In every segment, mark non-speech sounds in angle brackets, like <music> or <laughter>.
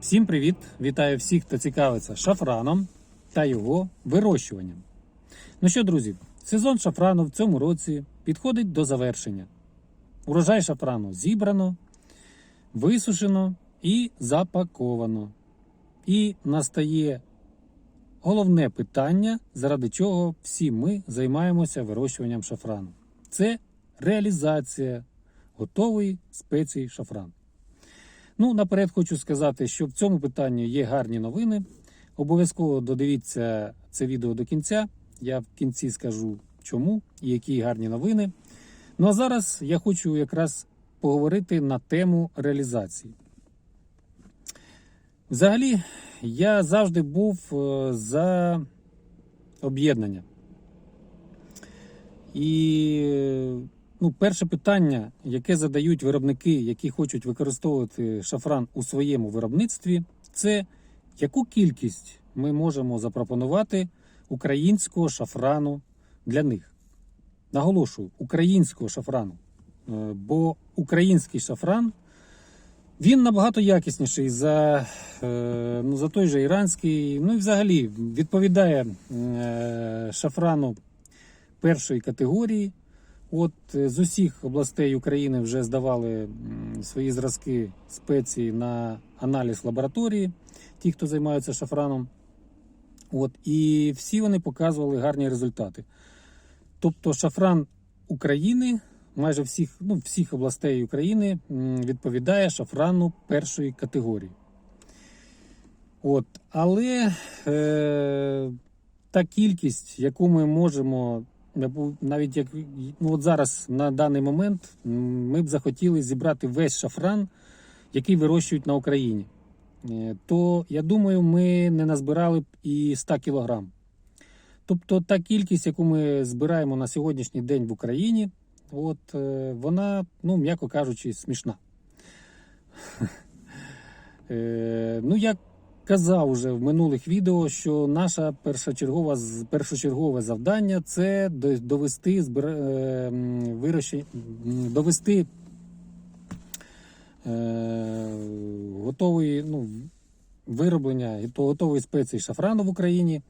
Всім привіт! Вітаю всіх, хто цікавиться шафраном та його вирощуванням. Ну що, друзі, сезон шафрану в цьому році підходить до завершення. Урожай шафрану зібрано, висушено і запаковано. І настає головне питання, заради чого всі ми займаємося вирощуванням шафрану. Це реалізація готової спеції шафрану. Ну, наперед хочу сказати, що в цьому питанні є гарні новини. Обов'язково додивіться це відео до кінця. Я в кінці скажу чому і які гарні новини. Ну а зараз я хочу якраз поговорити на тему реалізації. Взагалі, я завжди був е, за об'єднання. І ну, перше питання, яке задають виробники, які хочуть використовувати шафран у своєму виробництві, це яку кількість ми можемо запропонувати українського шафрану для них. Наголошую, українського шафрану. Е, Бо український шафран він набагато якісніший за, е, ну, за той же іранський. Ну і взагалі відповідає е, шафрану першої категорії. От е, з усіх областей України вже здавали свої зразки спеції на аналіз лабораторії, ті, хто займаються шафраном. От, і всі вони показували гарні результати. Тобто шафран України, майже всіх, ну, всіх областей України відповідає шафрану першої категорії. От, але е, та кількість, яку ми можемо навіть як ну от зараз на даний момент ми б захотіли зібрати весь шафран, який вирощують на Україні. Е, То я думаю, ми не назбирали б і 100 кілограм. Тобто та кількість, яку ми збираємо на сьогоднішній день в Україні, от е, вона, ну м'яко кажучи, смішна. <laughs> Е, Ну, я казав уже в минулих відео, що наша першочергова з- першочергове завдання це до- довести збира, е, вирощення, довести е, готової, ну, вироблення гото- готової спеції шафрану в Україні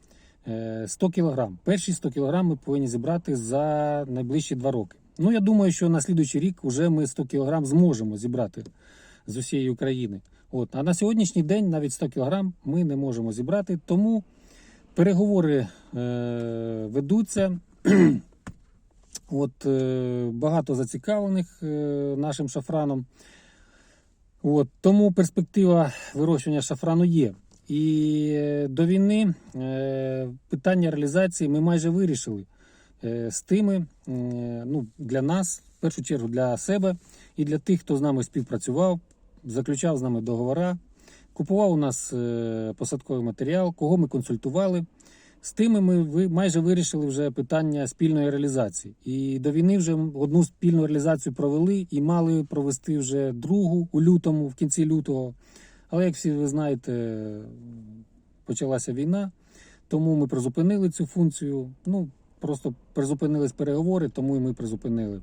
е, 100 кг. Перші 100 кг ми повинні зібрати за найближчі два роки. Ну, я думаю, що на слідуючий рік вже ми 100 кг зможемо зібрати з усієї України. От. А на сьогоднішній день навіть 100 кг ми не можемо зібрати, тому переговори е, ведуться. <clears throat> От, е, багато зацікавлених е, нашим шафраном. От, тому перспектива вирощування шафрану є. І е, до війни е, питання реалізації ми майже вирішили е, з тими, е, ну, для нас, в першу чергу для себе і для тих, хто з нами співпрацював, заключав з нами договори, купував у нас е, посадковий матеріал, кого ми консультували. З тими ми майже вирішили вже питання спільної реалізації. І до війни вже одну спільну реалізацію провели і мали провести вже другу у лютому, в кінці лютого. Але як всі ви знаєте, почалася війна, тому ми призупинили цю функцію. Ну, просто призупинились переговори, тому і ми призупинили.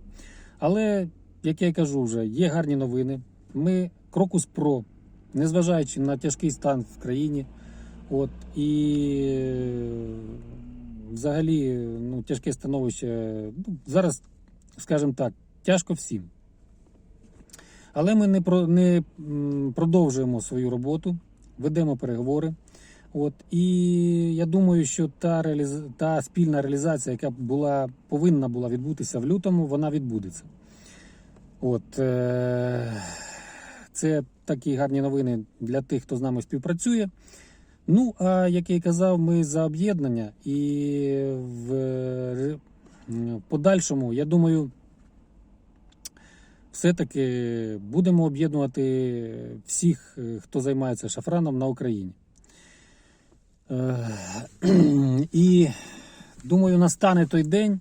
Але, як я й кажу, вже є гарні новини. Ми Крокус Про, незважаючи на тяжкий стан в країні, от і е, взагалі ну, тяжке становище. Ну, зараз, скажімо так, тяжко всім. Але ми не, про, не продовжуємо свою роботу, ведемо переговори. От, і я думаю, що та, реаліз... та спільна реалізація, яка була, повинна була відбутися в лютому, вона відбудеться. От, е... Це такі гарні новини для тих, хто з нами співпрацює. Ну, а як я й казав, ми за об'єднання і в подальшому, я думаю, все-таки будемо об'єднувати всіх, е, хто займається шафраном на Україні. Е, <clears throat> І думаю, настане той день,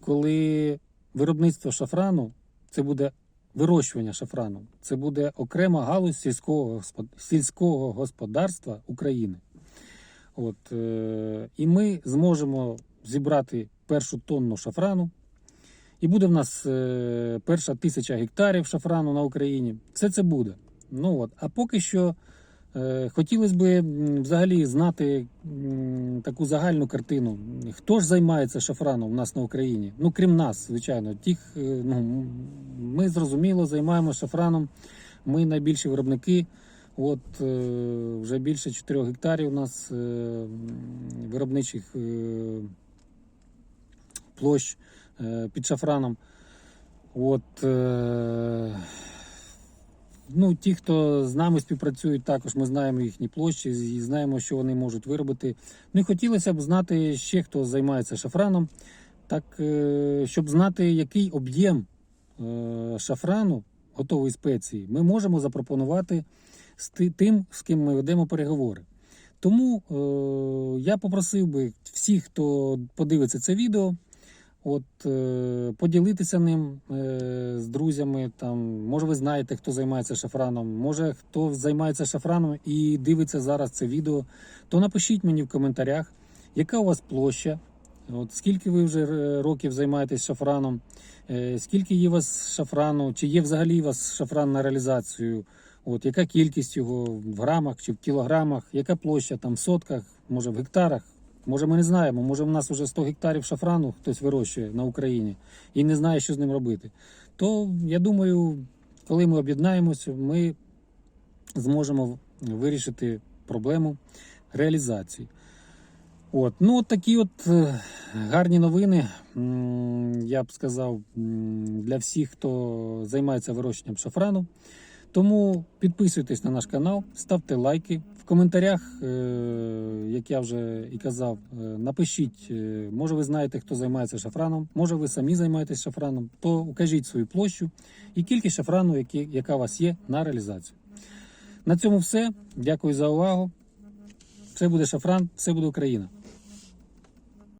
коли виробництво шафрану це буде вирощування шафрану, це буде окрема галузь сільського, сільського господарства України. От, е, і ми зможемо зібрати першу тонну шафрану. І буде в нас е, перша тисяча гектарів шафрану на Україні. Все це буде. Ну от, а поки що Хотілося б взагалі знати таку загальну картину. Хто ж займається шафраном у нас на Україні? Ну, крім нас, звичайно. Тих, е, ну, ми зрозуміло займаємося шафраном. Ми найбільші виробники. От е, вже більше 4 гектарів у нас е, виробничих е, площ е, під шафраном. От, е, ну, ті, хто з нами співпрацюють, також ми знаємо їхні площі і знаємо, що вони можуть виробити. Ну і хотілося б знати ще, хто займається шафраном, так, е, щоб знати, який об'єм е, шафрану, готової спеції, ми можемо запропонувати з ти- тим, з ким ми ведемо переговори. Тому е, я попросив би всіх, хто подивиться це відео, от е, поділитися ним е, з друзями. Там, може, ви знаєте, хто займається шафраном, може хто займається шафраном і дивиться зараз це відео, то напишіть мені в коментарях, яка у вас площа, от скільки ви вже е, років займаєтесь шафраном, скільки є у вас шафрану, чи є взагалі у вас шафран на реалізацію. От яка кількість його в грамах чи в кілограмах, яка площа там в сотках, може в гектарах. Може, ми не знаємо, може в нас вже 100 гектарів шафрану хтось вирощує на Україні і не знає, що з ним робити. То я думаю, коли ми об'єднаємося, ми зможемо вирішити проблему реалізації. От, ну от такі от е, гарні новини, я б сказав, для всіх, хто займається вирощенням шафрану. Тому підписуйтесь на наш канал, ставте лайки. Коментарях, е, як я вже і казав, е, напишіть, е, може ви знаєте, хто займається шафраном, може ви самі займаєтесь шафраном, то укажіть свою площу і кількість шафрану, яка у вас є на реалізацію. На цьому все. Дякую за увагу. Це буде шафран, це буде Україна.